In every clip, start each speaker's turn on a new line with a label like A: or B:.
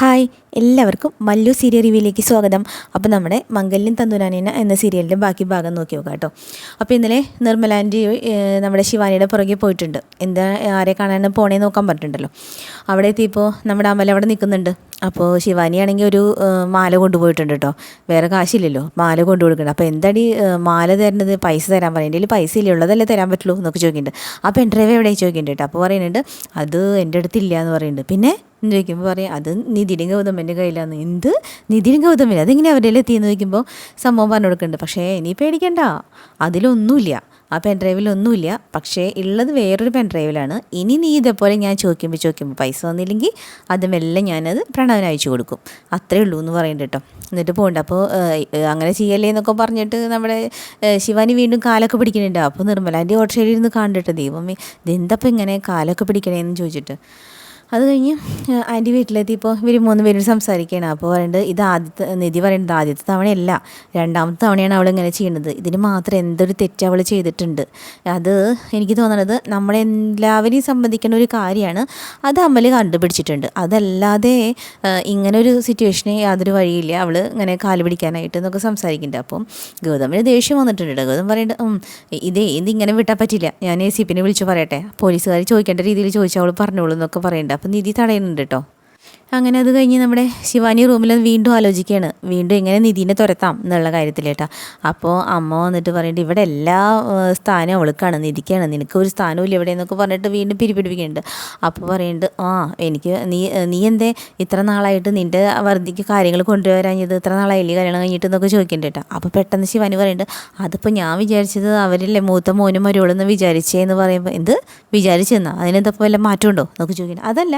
A: Hi എല്ലാവർക്കും Mallu serial റിവ്യൂയിലേക്ക് സ്വാഗതം. അപ്പോൾ നമ്മുടെ മംഗല്യം തന്തുരാനേന എന്ന സീരിയലിന്റെ ബാക്കി ഭാഗം നോക്കി നോക്കാം കേട്ടോ. അപ്പോൾ ഇന്നലെ നിർമ്മലാന്റെ നമ്മുടെ ശിവാനിയുടെ പുറകെ പോയിട്ടുണ്ട്. എന്താ ആരെ കാണാനും പോണേ നോക്കാൻ പറഞ്ഞിട്ടുണ്ടല്ലോ. അവിടെ എത്തിയപ്പോൾ നമ്മുടെ അമല അവിടെ നിൽക്കുന്നുണ്ട്. അപ്പോൾ ശിവാനിയാണെങ്കിൽ ഒരു മാല കൊണ്ടുപോയിട്ടുണ്ട് കേട്ടോ. വേറെ കാശില്ലല്ലോ മാല കൊണ്ടു കൊടുക്കുന്നുണ്ട് അപ്പോൾ എന്താടി മാല തരുന്നത്? പൈസ തരാൻ പറയും. എന്റെ പൈസ ഇല്ല ഉള്ളതല്ലേ തരാൻ പറ്റുള്ളൂ എന്നൊക്കെ ചോദിക്കുന്നുണ്ട്. അപ്പോൾ എന്റെ ഡ്രൈവ് എവിടെ ചോദിക്കുന്നുണ്ട് കേട്ടോ. അപ്പോൾ പറയുന്നുണ്ട് അത് എന്റെ അടുത്തില്ല എന്ന് പറയുന്നുണ്ട്. പിന്നെ എന്ന് ചോദിക്കുമ്പോൾ പറയും അത് നിതിനും ഗൗതമന്റെ കയ്യിലാണ് എന്ത്? നിതിനും ഗൗതമൻ അതെങ്ങനെ അവരുടെ എത്തിയെന്ന് ചോദിക്കുമ്പോൾ സംഭവം പറഞ്ഞു കൊടുക്കുന്നുണ്ട്. പക്ഷേ ഇനി പേടിക്കണ്ട. അതിലൊന്നുമില്ല. ആ പെൻ ഡ്രൈവിലൊന്നുമില്ല പക്ഷേ ഉള്ളത് വേറൊരു പെൻ ഡ്രൈവിലാണ് ഇനി നീ ഇതേപോലെ ഞാൻ ചോദിക്കുമ്പോൾ ചോദിക്കുമ്പോൾ പൈസ വന്നില്ലെങ്കിൽ അത് മെല്ലെ ഞാനത് പ്രണവന് അയച്ചു കൊടുക്കും. അത്രേ ഉള്ളൂ എന്ന് പറയുന്നുണ്ട് കേട്ടോ. എന്നിട്ട് പോകണ്ട. അപ്പോൾ അങ്ങനെ ചെയ്യല്ലേ എന്നൊക്കെ പറഞ്ഞിട്ട് നമ്മുടെ ശിവാനി വീണ്ടും കാലൊക്കെ പിടിക്കുന്നുണ്ട്. അപ്പോൾ നിർമ്മലാന്റെ ഓട്ടോയിൽ ഇരുന്ന് കണ്ടിട്ട് ദൈവമേ. ഇതെന്തപ്പോൾ ഇങ്ങനെ കാലൊക്കെ പിടിക്കണേന്ന് ചോദിച്ചിട്ട്. അത് കഴിഞ്ഞ് ആന്റി വീട്ടിലെത്തിയപ്പോൾ ഇവർ മൂന്ന് പേരും സംസാരിക്കുകയാണ് അപ്പോൾ പറയുന്നത് ഇത് ആദ്യത്തെ നിധി പറയുന്നത് ആദ്യത്തെ തവണയല്ല. രണ്ടാമത്തെ തവണയാണ് അവൾ ഇങ്ങനെ ചെയ്യുന്നത് ഇതിന് മാത്രം എന്തൊരു തെറ്റ് അവൾ ചെയ്തിട്ടുണ്ട്. അത് എനിക്ക് തോന്നുന്നത് നമ്മളെല്ലാവരെയും സംബന്ധിക്കുന്ന ഒരു കാര്യമാണ്. അത് അമ്മൽ കണ്ടുപിടിച്ചിട്ടുണ്ട്. അതല്ലാതെ ഇങ്ങനൊരു ഇങ്ങനെ സിറ്റുവേഷന് യാതൊരു വഴിയില്ല. അവൾ ഇങ്ങനെ കാൽ പിടിക്കാനായിട്ട് എന്നൊക്കെ സംസാരിക്കുന്നുണ്ട്. അപ്പം ഗൗതമിന് ദേഷ്യം വന്നിട്ടുണ്ട്. ഗൗതം പറയുന്നുണ്ട് ഇതേ ഇതേ ഇതിങ്ങനെ വിട്ടാൽ പറ്റില്ല. ഞാൻ എ സി പിന്നെ വിളിച്ചു പറയട്ടെ. പോലീസുകാർ ചോദിക്കേണ്ട രീതിയിൽ ചോദിച്ചാൽ അവൾ പറഞ്ഞോളൂ എന്നൊക്കെ പറയുന്നുണ്ട് അപ്പം നിധി തടയുന്നുണ്ട് കേട്ടോ അങ്ങനെ അത് കഴിഞ്ഞ് നമ്മുടെ ശിവാനി റൂമിൽ വീണ്ടും ആലോചിക്കുകയാണ്. വീണ്ടും എങ്ങനെ നിധീനെ തുരത്താം എന്നുള്ള കാര്യത്തിൽ കേട്ടോ. അപ്പോൾ അമ്മ വന്നിട്ട് പറയുന്നുണ്ട് ഇവിടെ എല്ലാ സ്ഥാനം അവൾക്കാണ് നിധിക്കാണ്. നിനക്ക് ഒരു സ്ഥാനവും ഇവിടെ എന്നൊക്കെ പറഞ്ഞിട്ട് വീണ്ടും പിരിപിടിപ്പിക്കുന്നുണ്ട്. അപ്പോൾ പറയുന്നുണ്ട് ആ എനിക്ക് നീ നീ എന്തേ? ഇത്ര നാളായിട്ട് നിന്റെ വർദ്ധിക്ക് കാര്യങ്ങൾ കൊണ്ടുവരാഞ്ഞത് ഇത്ര നാളായില്ലേ കല്യാണം കഴിഞ്ഞിട്ട് എന്നൊക്കെ ചോദിക്കുന്നുണ്ട് കേട്ടോ. അപ്പോൾ പെട്ടെന്ന് ശിവാനി പറയുന്നുണ്ട് അതിപ്പോൾ ഞാൻ വിചാരിച്ചത് അവരല്ലേ മൂത്ത മോനും മരുവളെന്ന് വിചാരിച്ചേന്ന് പറയുമ്പോൾ എന്ത്? വിചാരിച്ചെന്നാ? അതിനെന്തപ്പോൾ വല്ല മാറ്റമുണ്ടോ? എന്നൊക്കെ ചോദിക്കുന്നത് അതല്ല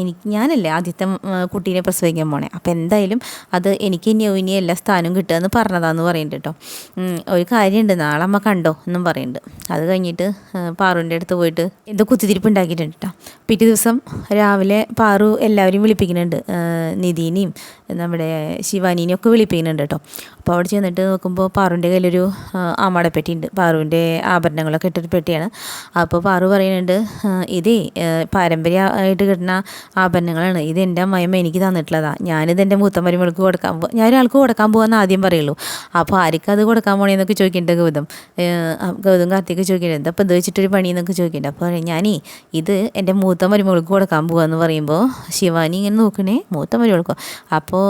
A: എനിക്ക് ഞാനല്ലേ ആദ്യത്തെ കുട്ടീനെ പ്രസവിക്കാൻ പോണേ. അപ്പോൾ എന്തായാലും അത് എനിക്ക് ഇനി എല്ലാ സ്ഥാനവും കിട്ടുക എന്ന് പറഞ്ഞതാന്ന് പറയുന്നുണ്ട് കേട്ടോ. ഒരു കാര്യമുണ്ട്. നാളെ അമ്മ കണ്ടോ എന്നും പറയുന്നുണ്ട്. അത് കഴിഞ്ഞിട്ട് പാറുവിന്റെ അടുത്ത് പോയിട്ട് എന്തോ കുത്തിതിരിപ്പ് ഉണ്ടാക്കിയിട്ടുണ്ട് കേട്ടോ. പിറ്റേ ദിവസം രാവിലെ പാറു എല്ലാവരെയും വിളിപ്പിക്കുന്നുണ്ട്. നിധീനെയും നമ്മുടെ ശിവാനീനെയും ഒക്കെ വിളിപ്പിക്കുന്നുണ്ട് കേട്ടോ. അപ്പോൾ അവിടെ ചെന്നിട്ട് നോക്കുമ്പോൾ പാറുവിന്റെ കയ്യിലൊരു ആമാടപ്പെട്ടി ഉണ്ട് പാറുവിന്റെ ആഭരണങ്ങളൊക്കെ ഇട്ടൊരു പെട്ടിയാണ്. അപ്പോൾ പാറു പറയുന്നുണ്ട് ഇതേ പാരമ്പര്യമായിട്ട് കിട്ടുന്ന ആഭരണങ്ങളാണ്. ഇത് എന്റെ അമ്മയമ്മ എനിക്ക് തന്നിട്ടുള്ളതാണ് ഞാനിത് എന്റെ മൂത്ത മരുമകൾക്ക് കൊടുക്കാൻ പോകും ഞാൻ ഒരാൾക്ക് കൊടുക്കാൻ പോകാമെന്ന് ആദ്യം പറയുള്ളൂ. അപ്പോൾ ആർക്കും അത് കൊടുക്കാൻ പോകണമെന്നൊക്കെ ചോദിക്കേണ്ട ഗൗതം? ഗൗതം കാർത്തിക് ചോദിക്കേണ്ടത് അപ്പോൾ ഇത് വെച്ചിട്ടൊരു പണി എന്നൊക്കെ ചോദിക്കേണ്ടത് അപ്പോൾ ഞാനേ ഇത് എന്റെ മൂത്ത മരുമകൾക്ക് കൊടുക്കാൻ പോകാമെന്ന് പറയുമ്പോൾ ശിവാനി ഇങ്ങനെ നോക്കണേ മൂത്ത മരുമകൾക്കോ അപ്പോൾ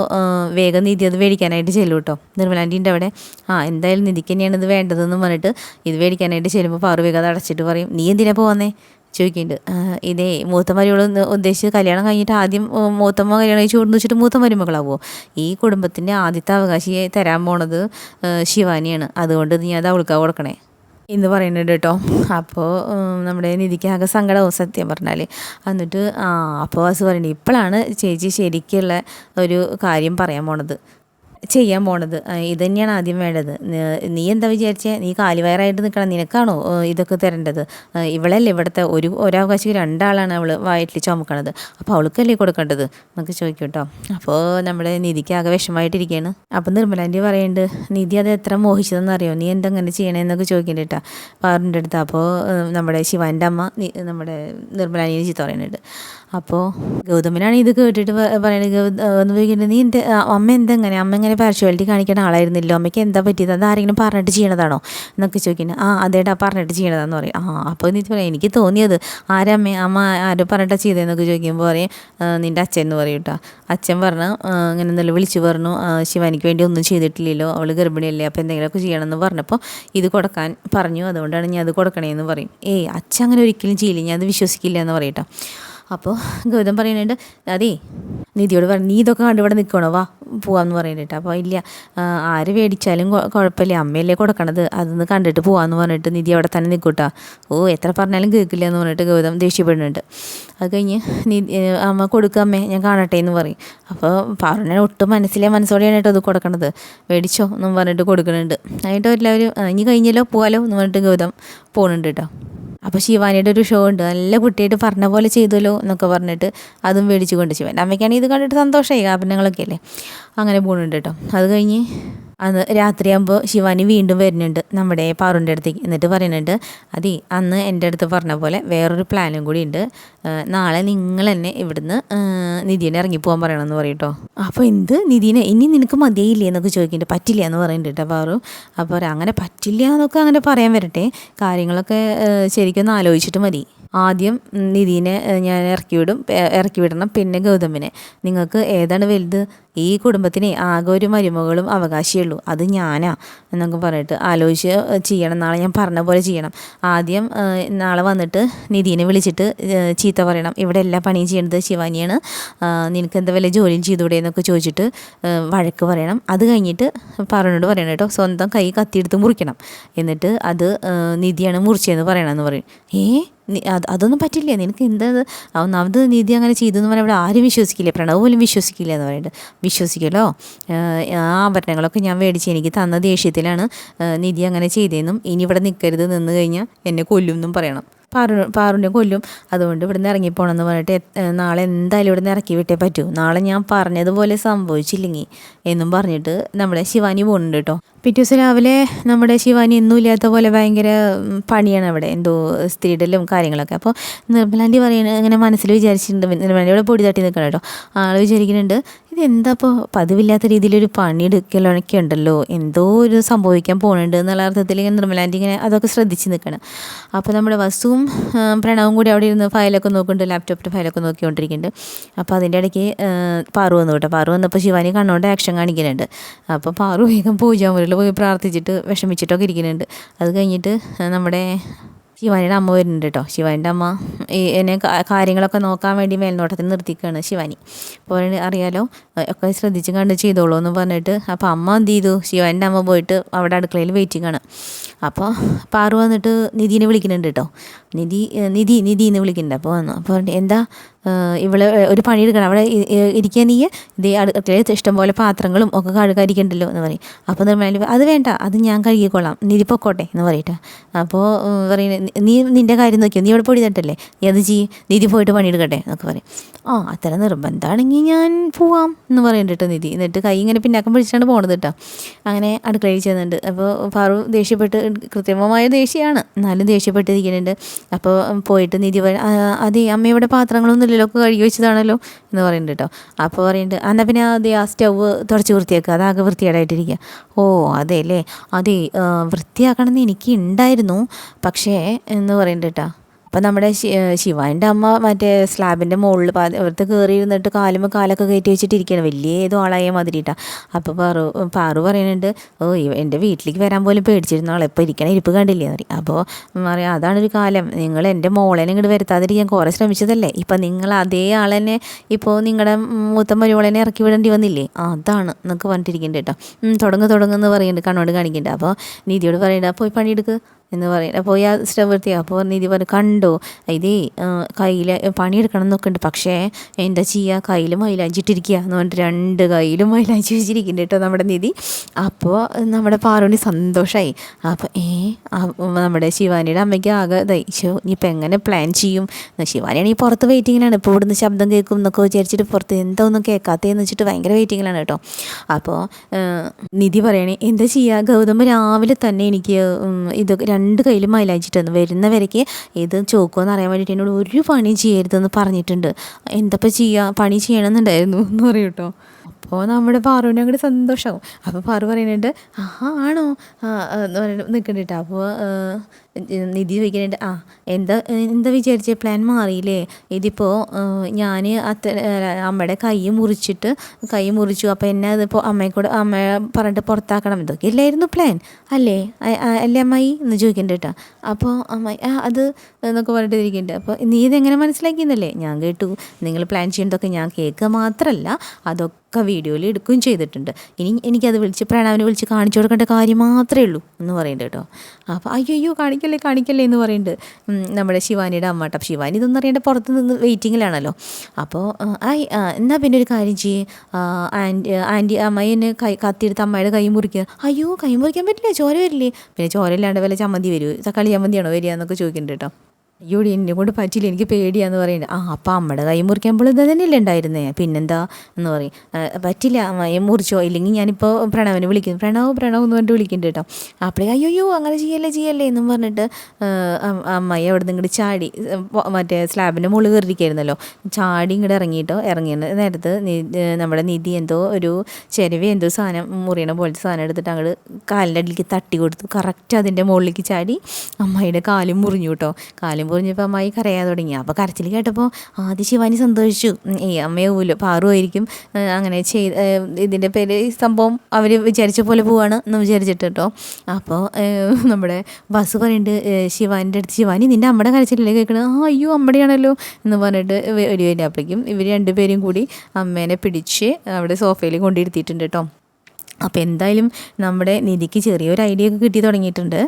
A: വേഗം നിധി അത് മേടിക്കാനായിട്ട് ചെല്ലും കേട്ടോ നിർമ്മലാന്റിന്റെ അവിടെ. ആ എന്തായാലും നിധിക്ക് തന്നെയാണ് ഇത് വേണ്ടതെന്ന് പറഞ്ഞിട്ട് ഇത് മേടിക്കാനായിട്ട് ചെല്ലുമ്പോൾ പാറു വേഗം അത് അടച്ചിട്ട് പറയും നീ എന്തിനാ പോകുന്നേ ചോദിക്കുന്നുണ്ട് ഇതേ മൂത്ത മരുമകളെന്ന് ഉദ്ദേശിച്ച് കല്യാണം കഴിഞ്ഞിട്ട് ആദ്യം മൂത്തമ്മ കല്യാണം കഴിച്ച് കൊണ്ടു വെച്ചിട്ട് മൂത്ത മരുമകളാവോ? ഈ കുടുംബത്തിന്റെ ആദ്യത്തെ അവകാശിയെ തരാൻ പോണത് ശിവാനിയാണ്. അതുകൊണ്ട് നീ അത് അവൾക്കാ കൊടുക്കണേ. എന്ന് പറയുന്നുണ്ട് കേട്ടോ. അപ്പോൾ നമ്മുടെ നിധിക്ക് ആകെ സങ്കടവും സത്യം പറഞ്ഞാൽ എന്നിട്ട് ആ അപ്പോൾ വാസ് പറയുന്നത് ഇപ്പോഴാണ് ചേച്ചി ശരിക്കുള്ള ഒരു കാര്യം പറയാൻ പോണത്. ചെയ്യാൻ പോണത്. ഇത് തന്നെയാണ് ആദ്യം വേണ്ടത്. നീ എന്താ വിചാരിച്ചേ? നീ കാലിവയറായിട്ട് നിൽക്കണം നിനക്കാണോ ഇതൊക്കെ തരേണ്ടത്? ഇവളല്ലേ ഇവിടുത്തെ ഒരു ഒരവകാശി രണ്ടാളാണ് അവൾ വയറ്റിൽ ചുമക്കണത്. അപ്പോൾ അവൾക്കല്ലേ കൊടുക്കേണ്ടത്? നമുക്ക് ചോദിക്കും കേട്ടോ അപ്പോൾ നമ്മുടെ നിധിക്ക് ആകെ വിഷമമായിട്ടിരിക്കുകയാണ് അപ്പോൾ നിർമ്മലാന്റെ പറയുന്നുണ്ട് നിധി അത് എത്ര മോഹിച്ചതെന്ന് അറിയോ? നീ എന്താ അങ്ങനെ ചെയ്യണേന്നൊക്കെ ചോദിക്കേണ്ട കേട്ടോ. പാറിന്റെ അടുത്ത്. അപ്പോൾ നമ്മുടെ ശിവാന്റെ അമ്മ നമ്മുടെ നിർമ്മലാനിയെ ചീത്ത പറയുന്നുണ്ട്. അപ്പോൾ ഗൗതമനാണ് ഇത് കേട്ടിട്ട് പറയുന്നത് ഗൗ- ഏ, ചോദിക്കുന്നത് നീ എന്റെ അമ്മ എന്തെങ്ങനെ അമ്മ ഇങ്ങനെ പാർഷ്വാലിറ്റി കാണിക്കേണ്ട ആളായിരുന്നില്ലോ? അമ്മയ്ക്ക് എന്താ പറ്റിയത്? അത് ആരെങ്കിലും പറഞ്ഞിട്ട് ചെയ്യണതാണോ? എന്നൊക്കെ ചോദിക്കുന്നത് ആ അതേട്ടാ പറഞ്ഞിട്ട് ചെയ്യണതാന്ന് പറയും. ആ അപ്പോൾ നീ പറയാം എനിക്ക് തോന്നിയത് ആരമ്മ അമ്മ ആരും പറഞ്ഞിട്ടാ ചെയ്തതെന്നൊക്കെ ചോദിക്കുമ്പോൾ പറയും "ആ, നിന്റെ അച്ഛൻ എന്ന് പറയും കേട്ടോ അച്ഛൻ പറഞ്ഞു "ആ, ഇങ്ങനെ നല്ല വിളിച്ചു പറഞ്ഞു "ആ, ശിവാനിക്ക് വേണ്ടി ഒന്നും ചെയ്തിട്ടില്ലല്ലോ അവൾ ഗർഭിണിയല്ലേ അപ്പോൾ എന്തെങ്കിലുമൊക്കെ ചെയ്യണമെന്ന് പറഞ്ഞപ്പോൾ ഇത് കൊടുക്കാൻ പറഞ്ഞു. അതുകൊണ്ടാണ് ഞാൻ അത് കൊടുക്കണേന്ന് പറയും. ഏയ് അച്ഛൻ അങ്ങനെ ഒരിക്കലും ചെയ്യില്ല. ഞാൻ അത് വിശ്വസിക്കില്ല എന്ന് പറയട്ടോ അപ്പോൾ ഗൗതം പറയുന്നുണ്ട് അതേ നിധിയോട് പറഞ്ഞു നീ ഇതൊക്കെ കണ്ട് ഇവിടെ നിൽക്കണോ വാ പോവാന്ന് പറയുന്നുണ്ട്. അപ്പോൾ ഇല്ല ആര് മേടിച്ചാലും കുഴപ്പമില്ല അമ്മയല്ലേ കൊടുക്കണത്. അതൊന്ന് കണ്ടിട്ട് പോവാന്ന് പറഞ്ഞിട്ട് നിധി അവിടെ തന്നെ നിൽക്കൂട്ടാ ഓ എത്ര പറഞ്ഞാലും കേൾക്കില്ല എന്ന് പറഞ്ഞിട്ട് ഗൗതം ദേഷ്യപ്പെടുന്നുണ്ട്. അത് കഴിഞ്ഞ് നിധി അമ്മ കൊടുക്കുക അമ്മേ ഞാൻ കാണട്ടെ എന്ന് പറയും. അപ്പോൾ പറഞ്ഞ ഒട്ടും മനസ്സിലെ മനസ്സോടെയാണ് കേട്ടോ അത് കൊടുക്കണത്. മേടിച്ചോ എന്നും പറഞ്ഞിട്ട് കൊടുക്കുന്നുണ്ട് അതിന്റെ എല്ലാവരും "ആ, ഇനി കഴിഞ്ഞല്ലോ പോവാലോ എന്ന് പറഞ്ഞിട്ട് ഗൗതം പോകുന്നുണ്ട് കേട്ടോ അപ്പോൾ ശിവാനിയുടെ ഒരു ഷോ ഉണ്ട്. നല്ല കുട്ടിയായിട്ട് പറഞ്ഞ പോലെ ചെയ്തല്ലോ എന്നൊക്കെ പറഞ്ഞിട്ട് അതും മേടിച്ചു കൊണ്ട് ശിവൻ. അമ്മയ്ക്കാണെങ്കിൽ ഇത് കണ്ടിട്ട് സന്തോഷമായി ആഭരണങ്ങളൊക്കെ അല്ലേ? അങ്ങനെ പോകുന്നുണ്ട് കേട്ടോ അത് കഴിഞ്ഞ് അന്ന് രാത്രിയാകുമ്പോൾ ശിവാനി വീണ്ടും വരുന്നുണ്ട് നമ്മുടെ പാറുന്റെ അടുത്തേക്ക് എന്നിട്ട് പറയുന്നുണ്ട് അതെ അന്ന് എന്റെ അടുത്ത് പറഞ്ഞ പോലെ വേറൊരു പ്ലാനും കൂടി ഉണ്ട്. നാളെ നിങ്ങൾ തന്നെ ഇവിടുന്ന് നിധീനെ ഇറങ്ങിപ്പോകാൻ പറയണമെന്ന് പറയട്ടോ. അപ്പോൾ എന്ത്? നിധീനെ ഇനി നിനക്ക് മതിയായില്ലേ? എന്നൊക്കെ ചോദിക്കുന്നുണ്ട്. പറ്റില്ല എന്ന് പറയുന്നുണ്ട് കേട്ടോ പാറു. അപ്പോൾ അങ്ങനെ പറ്റില്ല എന്നൊക്കെ അങ്ങനെ പറയാൻ വരട്ടെ. കാര്യങ്ങളൊക്കെ ശരിക്കൊന്ന് ആലോചിച്ചിട്ട് മതി. ആദ്യം നിധീനെ ഞാൻ ഇറക്കി വിടും ഇറക്കി വിടണം. പിന്നെ ഗൗതമിനെ. നിങ്ങൾക്ക് ഏതാണ് വലുത്? ഈ കുടുംബത്തിന് ആകെ ഒരു മരുമകളും അവകാശിയുള്ളൂ. അത് ഞാനാ എന്നൊക്കെ പറഞ്ഞിട്ട് ആലോചിച്ച് ചെയ്യണം. നാളെ ഞാൻ പറഞ്ഞ പോലെ ചെയ്യണം. ആദ്യം നാളെ വന്നിട്ട് നിധീനെ വിളിച്ചിട്ട് ചീത്ത പറയണം. ഇവിടെ എല്ലാ പണിയും ചെയ്യേണ്ടത് ശിവാനിയാണ്. നിനക്ക് എന്താ വല്ല ജോലിയും ചെയ്തുകൂടെ? എന്നൊക്കെ ചോദിച്ചിട്ട് വഴക്ക് പറയണം. അത് കഴിഞ്ഞിട്ട് പറഞ്ഞോട് പറയണം കേട്ടോ. സ്വന്തം കൈ കത്തിയെടുത്ത് മുറിക്കണം. എന്നിട്ട് അത് നിധിയാണ് മുറിച്ചതെന്ന് പറയണമെന്ന് പറയും. ഏ അതൊന്നും പറ്റില്ല? നിനക്ക് എന്താ ഒന്നാമത് നീതി അങ്ങനെ ചെയ്തു എന്ന് പറഞ്ഞാൽ ഇവിടെ ആരും വിശ്വസിക്കില്ല. പ്രണവ് പോലും വിശ്വസിക്കില്ല എന്ന് പറയുന്നത് വിശ്വസിക്കുമല്ലോ ആ ആഭരണങ്ങളൊക്കെ ഞാൻ മേടിച്ച് എനിക്ക് തന്ന ദേഷ്യത്തിലാണ് നിധി അങ്ങനെ ചെയ്തതെന്നും ഇനി ഇവിടെ നിൽക്കരുത് നിന്ന് കഴിഞ്ഞാൽ എന്നെ കൊല്ലും എന്നും പറയണം. പാറു പാറുന്റെ കൊല്ലും. അതുകൊണ്ട് ഇവിടുന്ന് ഇറങ്ങിപ്പോണമെന്ന് പറഞ്ഞിട്ട് നാളെ എന്തായാലും ഇവിടുന്ന് ഇറക്കി വിട്ടേ പറ്റൂ. നാളെ ഞാൻ പറഞ്ഞതുപോലെ സംഭവിച്ചില്ലെങ്കിൽ എന്നും പറഞ്ഞിട്ട് നമ്മളെ ശിവാനി പോകുന്നുണ്ട് കേട്ടോ പിറ്റേ ദിവസം രാവിലെ നമ്മുടെ ശിവാനി എന്നും ഇല്ലാത്ത പോലെ ഭയങ്കര പണിയാണ് അവിടെ. എന്തോ സ്ത്രീടലും കാര്യങ്ങളൊക്കെ. അപ്പോൾ നിർമ്മലാന്റെ പറയുന്നത് അങ്ങനെ മനസ്സിൽ വിചാരിച്ചിട്ടുണ്ട്. നിർമ്മലാന്റി ഇവിടെ പൊടി തട്ടി നിൽക്കണം കേട്ടോ. ആൾ വിചാരിക്കുന്നുണ്ട് ഇത് എന്താ ഇപ്പോൾ പതിവില്ലാത്ത രീതിയിലൊരു പണിയെടുക്കലൊക്കെ ഉണ്ടല്ലോ. എന്തോ ഒരു സംഭവിക്കാൻ പോകുന്നുണ്ട് എന്നുള്ള അർത്ഥത്തിൽ ഇങ്ങനെ നിർമ്മലാന്റെ ഇങ്ങനെ അതൊക്കെ ശ്രദ്ധിച്ച് നിൽക്കണം അപ്പോൾ നമ്മുടെ വസുവും പ്രണവും കൂടി അവിടെ ഇരുന്ന് ഫയലൊക്കെ നോക്കുന്നുണ്ട്. ലാപ്ടോപ്പിൽ ഫയലൊക്കെ നോക്കിക്കൊണ്ടിരിക്കുന്നുണ്ട്. അപ്പോൾ അതിന്റെ ഇടയ്ക്ക് പാറു വന്നു കേട്ടോ. പാറു വന്നപ്പോൾ ശിവാനി കണ്ണുകൊണ്ട് ആക്ഷൻ കാണിക്കുന്നുണ്ട്. അപ്പോൾ പാറു വേഗം പൂജാമുറിയിൽ പോയി പ്രാർത്ഥിച്ചിട്ട് വിഷമിച്ചിട്ടൊക്കെ ഇരിക്കുന്നുണ്ട്. അത് കഴിഞ്ഞിട്ട് നമ്മുടെ ശിവാനിയുടെ അമ്മ വരുന്നുണ്ട് കേട്ടോ. ശിവാനിന്റെ അമ്മ എന്നെ കാര്യങ്ങളൊക്കെ നോക്കാൻ വേണ്ടി മേൽനോട്ടത്തിൽ നിർത്തിക്കുകയാണ് ശിവാനി. അപ്പോൾ അറിയാലോ ഒക്കെ ശ്രദ്ധിച്ച് കണ്ട് ചെയ്തോളൂ എന്ന് പറഞ്ഞിട്ട് അപ്പോൾ അമ്മ എന്ത് ചെയ്തു? ശിവാനിന്റെ അമ്മ പോയിട്ട് അവിടെ അടുക്കളയിൽ വെയിറ്റിംഗ് ആണ്. അപ്പോൾ പാറു വന്നിട്ട് നിധീനെ വിളിക്കുന്നുണ്ട് കേട്ടോ. നിധി നിധി നിധി എന്ന് വിളിക്കുന്നുണ്ട് അപ്പോൾ വന്നു. അപ്പോൾ എന്താ ഇവൾ ഒരു പണി പണിയെടുക്കണം. അവിടെ ഇരിക്കാൻ നീ ഇതേ അടുക്കളയിൽ ഇഷ്ടംപോലെ പാത്രങ്ങളും ഒക്കെ കഴുകാതിരിക്കണ്ടല്ലോ എന്ന് പറയും. അപ്പോൾ നിർമ്മല അത് വേണ്ട. അത് ഞാൻ കഴുകിക്കൊള്ളാം നിധി പൊക്കോട്ടെ എന്ന് പറയട്ടെ. അപ്പോൾ പറയുന്നത് നീ നിന്റെ കാര്യം നോക്കിയോ? നീ ഇവിടെ പൊടി തട്ടല്ലേ? നീ അത് ചെയ്യ്. നിധി പോയിട്ട് പണിയെടുക്കട്ടെ എന്നൊക്കെ പറയും. ആ അത്ര നിർബന്ധമാണെങ്കിൽ ഞാൻ പോവാം എന്ന് പറയുന്നുണ്ട് കേട്ടോ നിധി. എന്നിട്ട് കൈ ഇങ്ങനെ പിന്നാക്കം പിടിച്ചിട്ടാണ് പോണത് കേട്ടോ അങ്ങനെ അടുക്കളയിൽ ചെന്നുണ്ട് അപ്പോൾ ഫാറു ദേഷ്യപ്പെട്ട് കൃത്രിമമായ ദേഷ്യമാണ് എന്നാലും ദേഷ്യപ്പെട്ടിരിക്കുന്നുണ്ട്. അപ്പോൾ പോയിട്ട് നിധി അതെ അമ്മയുടെ പാത്രങ്ങളൊന്നും ഇല്ലല്ലോ ഒക്കെ കഴുകി വെച്ചതാണല്ലോ എന്ന് പറയുന്നുണ്ട് കേട്ടോ. അപ്പോൾ പറയുന്നുണ്ട് എന്നാൽ പിന്നെ അതെ ആ സ്റ്റവ് തുടച്ച് വൃത്തിയാക്കുക അതാകെ വൃത്തികേടായിട്ടിരിക്കുക ഓ അതെ അല്ലേ അതെ വൃത്തിയാക്കണമെന്ന് എനിക്ക് ഉണ്ടായിരുന്നു പക്ഷേ എന്ന് പറയുന്നുണ്ട് കേട്ടോ അപ്പം നമ്മുടെ ശിവാന്റെ അമ്മ മറ്റേ സ്ലാബിന്റെ മുകളിൽ അവിടുത്തെ കയറി ഇരുന്നിട്ട് കാലും കാലൊക്കെ കയറ്റി വെച്ചിട്ടിരിക്കുകയാണ് വലിയ ഏതോ ആളായ മാതിരിയിട്ടാണ് അപ്പോൾ പാറു പാറു പറയുന്നുണ്ട് ഓ എന്റെ വീട്ടിലേക്ക് വരാൻ പോലും പേടിച്ചിരുന്ന ആളെ. ഇപ്പോൾ ഇരിക്കണ ഇരിപ്പ് കണ്ടില്ലേ? എന്ന് പറയും. അപ്പോൾ പറയാം അതാണൊരു കാലം. നിങ്ങൾ എന്റെ മോളെ ഇങ്ങോട്ട് വരുത്താതിരിക്കാൻ കുറേ ശ്രമിച്ചതല്ലേ? ഇപ്പം നിങ്ങൾ അതേ ആളെന്നെ ഇപ്പോൾ നിങ്ങളുടെ മൂത്ത മരുമോളെന്നെ ഇറക്കി വിടേണ്ടി വന്നില്ലേ? അതാണ് എന്നൊക്കെ പറഞ്ഞിട്ടിരിക്കുന്നുണ്ട് കേട്ടോ. തുടങ്ങ് തുടങ്ങുന്ന് പറയുന്നുണ്ട് കണ്ണോട് കാണിക്കുന്നുണ്ട് അപ്പോൾ നീതിയോട് പറയേണ്ട പോയി പണിയെടുക്ക്. എന്ന് പറയുന്നത് അപ്പോൾ ആ സ്റ്റവ് വൃത്തി അപ്പോൾ നീതി പറഞ്ഞു കണ്ടോ ഇതേ കയ്യിൽ പണിയെടുക്കണം എന്നൊക്കെ ഉണ്ട്. പക്ഷേ എന്താ ചെയ്യുക കയ്യിൽ മൈലാഞ്ചിട്ടിരിക്കുക എന്ന് പറഞ്ഞിട്ട് രണ്ട് കയ്യിലും മൈലാഞ്ചി വെച്ചിരിക്കുന്നുണ്ട് കേട്ടോ നമ്മുടെ നിധി. അപ്പോൾ നമ്മുടെ പാറുണി സന്തോഷമായി അപ്പോൾ ഏ നമ്മുടെ ശിവാനിയുടെ അമ്മയ്ക്ക് ആകെ ദഹിച്ചോ ഇനിയിപ്പോൾ എങ്ങനെ പ്ലാൻ ചെയ്യും? ശിവാനിയാണെങ്കിൽ പുറത്ത് വെയിറ്റിങ്ങിലാണ് ഇപ്പോൾ ഇവിടുന്ന് ശബ്ദം കേൾക്കും എന്നൊക്കെ വിചാരിച്ചിട്ട് പുറത്ത് എന്താ ഒന്നും കേൾക്കാത്തതെന്ന് വെച്ചിട്ട് ഭയങ്കര വെയിറ്റിങ്ങിലാണ് കേട്ടോ. അപ്പോൾ നിധി പറയണേ എന്താ ചെയ്യുക ഗൗതമ രാവിലെ തന്നെ എനിക്ക് ഇത് രണ്ട് കയ്യിലും മൈലാഞ്ചി തന്നു വരുന്നവരേക്ക് ഇത് ചോക്കുമെന്ന് അറിയാൻ വേണ്ടിയിട്ട് എന്നോട് ഒരു പണി ചെയ്യരുതെന്ന് പറഞ്ഞിട്ടുണ്ട്. എന്തപ്പോൾ ചെയ്യുക പണി ചെയ്യണമെന്നുണ്ടായിരുന്നു എന്ന് പറയും കേട്ടോ. അപ്പോൾ നമ്മുടെ പാറുവിനെ അങ്ങോട്ട് സന്തോഷമാവും അപ്പോൾ പാറു പറയുന്നുണ്ട് ആ ആണോ എന്ന് പറഞ്ഞിട്ട് നിൽക്കുന്നുണ്ട് അപ്പോൾ നിധി ചോദിക്കുന്നുണ്ട് ആ എന്താ എന്താ വിചാരിച്ച? പ്ലാൻ മാറിയില്ലേ? ഇതിപ്പോൾ ഞാൻ അത്ര അമ്മയുടെ കൈ മുറിച്ചിട്ട് കൈ മുറിച്ചു. അപ്പോൾ എന്നെ അതിപ്പോൾ അമ്മയെ കൂടെ അമ്മയെ പറഞ്ഞിട്ട് പുറത്താക്കണം. ഇതൊക്കെ ഇല്ലായിരുന്നു പ്ലാൻ അല്ലേ? അല്ലേ അമ്മായി? എന്ന് ചോദിക്കുന്നുണ്ട് കേട്ടോ. അപ്പോൾ അമ്മായി ആ അത് എന്നൊക്കെ പറഞ്ഞിട്ട് ഇരിക്കുന്നുണ്ട്. അപ്പോൾ നീ ഇതെങ്ങനെ മനസ്സിലാക്കിയെന്നല്ലേ? ഞാൻ കേട്ടു. നിങ്ങൾ പ്ലാൻ ചെയ്യുന്നതൊക്കെ ഞാൻ കേൾക്കുക മാത്രമല്ല അതൊക്കെ ഒക്കെ വീഡിയോയിൽ എടുക്കുകയും ചെയ്തിട്ടുണ്ട്. ഇനി എനിക്കത് വിളിച്ച് പ്രണവിനെ വിളിച്ച് കാണിച്ചു കൊടുക്കേണ്ട കാര്യം മാത്രമേ ഉള്ളൂ എന്ന് പറയുന്നുണ്ട് കേട്ടോ. അപ്പോൾ അയ്യോ അയ്യോ കാണിക്കല്ലേ കാണിക്കല്ലേ എന്ന് പറയുന്നുണ്ട് നമ്മുടെ ശിവാനിയുടെ അമ്മ കേട്ടോ ശിവാനി ഇതൊന്നും അറിയേണ്ട പുറത്ത് നിന്ന് വെയിറ്റിങ്ങിലാണല്ലോ അപ്പോൾ ആയി എന്നാൽ പിന്നെ ഒരു കാര്യം ചെയ്യേ. ആന്റി ആന്റി അമ്മയെ എന്നെ കൈ കത്തിയെടുത്ത് അമ്മയുടെ കൈ മുറിക്കുക അയ്യോ കൈ മുറിക്കാൻ പറ്റില്ല ചോര വരില്ലേ? പിന്നെ ചോര ഇല്ലാണ്ട് വല്ല ചമ്മന്തി വരൂ. തക്കാളി ചമ്മന്തിയാണോ വരിക എന്നൊക്കെ ചോദിക്കുന്നുണ്ട് കേട്ടോ. അയ്യോടി എന്നെ കൊണ്ട് പറ്റില്ല എനിക്ക് പേടിയാന്ന് പറയുന്നത് ആ അപ്പം അമ്മയുടെ കൈ മുറിക്കുമ്പോൾ ഇത് തന്നെയല്ലേ ഉണ്ടായിരുന്നേ? പിന്നെന്താ എന്ന് പറയും. "ആ, പറ്റില്ല അമ്മയെ മുറിച്ചോ? ഇല്ലെങ്കിൽ ഞാനിപ്പോൾ പ്രണവനെ വിളിക്കും. പ്രണവ് പ്രണവ് എന്ന് പറഞ്ഞിട്ട് വിളിക്കുന്നുണ്ട് കേട്ടോ. അപ്പോഴേ അയ്യോ അങ്ങനെ ചെയ്യല്ലേ ചെയ്യല്ലേ എന്നും പറഞ്ഞിട്ട് അമ്മയെ അവിടെ നിന്ന് ഇങ്ങോട്ട് ചാടി മറ്റേ സ്ലാബിന്റെ മുകളിൽ കയറിയിരിക്കായിരുന്നല്ലോ. ചാടി ഇങ്ങോട്ട് ഇറങ്ങിയിട്ടോ ഇറങ്ങിയ നേരത്ത് നമ്മുടെ നിധി എന്തോ ഒരു ചെരുവ എന്തോ സാധനം മുറിയണ പോലത്തെ സാധനം എടുത്തിട്ട് അങ്ങോട്ട് കാലിന്റെ അടിയിലേക്ക് തട്ടി കൊടുത്തു. കറക്റ്റ് അതിന്റെ മുകളിലേക്ക് ചാടി അമ്മായിയുടെ കാലും മുറിഞ്ഞു കേട്ടോ. കാലും മുറിഞ്ഞപ്പോൾ അമ്മായി കരയാൻ തുടങ്ങി. അപ്പോൾ കരച്ചിൽ കേട്ടപ്പോൾ ആദ്യ ശിവാനി സന്തോഷിച്ചു. ഈ ഏയ് അമ്മയാവൂല്ലോ പാറുമായിരിക്കും അങ്ങനെ ചെയ്ത് ഇതിന്റെ പേര് ഈ സംഭവം അവർ വിചാരിച്ച പോലെ പോവാണ് എന്ന് വിചാരിച്ചിട്ട് കേട്ടോ. അപ്പോൾ നമ്മുടെ ബസ് പറയുന്നുണ്ട് ശിവാനിന്റെ അടുത്ത് ശിവാനി നിന്റെ അമ്മയുടെ കരച്ചിലല്ലേ കേൾക്കണത് ആ അയ്യോ അമ്മയുടെയാണല്ലോ എന്ന് പറഞ്ഞിട്ട് ഒരു അപ്പോഴേക്കും ഇവർ രണ്ടുപേരും കൂടി അമ്മേനെ പിടിച്ച് അവിടെ സോഫയിൽ കൊണ്ടിരുത്തിയിട്ടുണ്ട് കേട്ടോ. അപ്പോൾ എന്തായാലും നമ്മുടെ നിധിക്ക് ചെറിയൊരു ഐഡിയ ഒക്കെ കിട്ടി തുടങ്ങിയിട്ടുണ്ട്.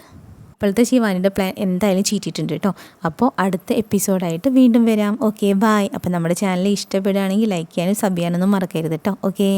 A: ഇപ്പോഴത്തെ ശിവാനിയുടെ പ്ലാൻ എന്തായാലും ചീറ്റിയിട്ടുണ്ട് കേട്ടോ അപ്പോൾ അടുത്ത എപ്പിസോഡായിട്ട് വീണ്ടും വരാം. ഓക്കെ ബായ് അപ്പോൾ നമ്മുടെ ചാനൽ ഇഷ്ടപ്പെടുകയാണെങ്കിൽ ലൈക്ക് ചെയ്യാനും സബ് ചെയ്യാനൊന്നും മറക്കരുത് കേട്ടോ ഓക്കെ